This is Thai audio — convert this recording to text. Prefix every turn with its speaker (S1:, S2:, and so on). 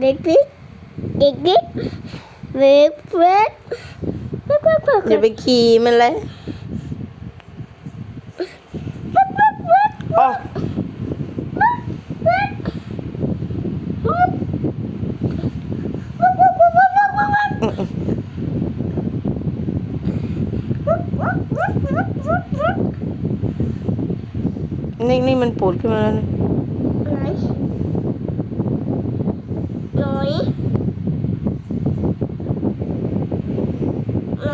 S1: Big big big
S2: big big big อย่าไปขี่มันเลย นี่นี่มันปวดขึ้นมาแล้วนะไหนไหน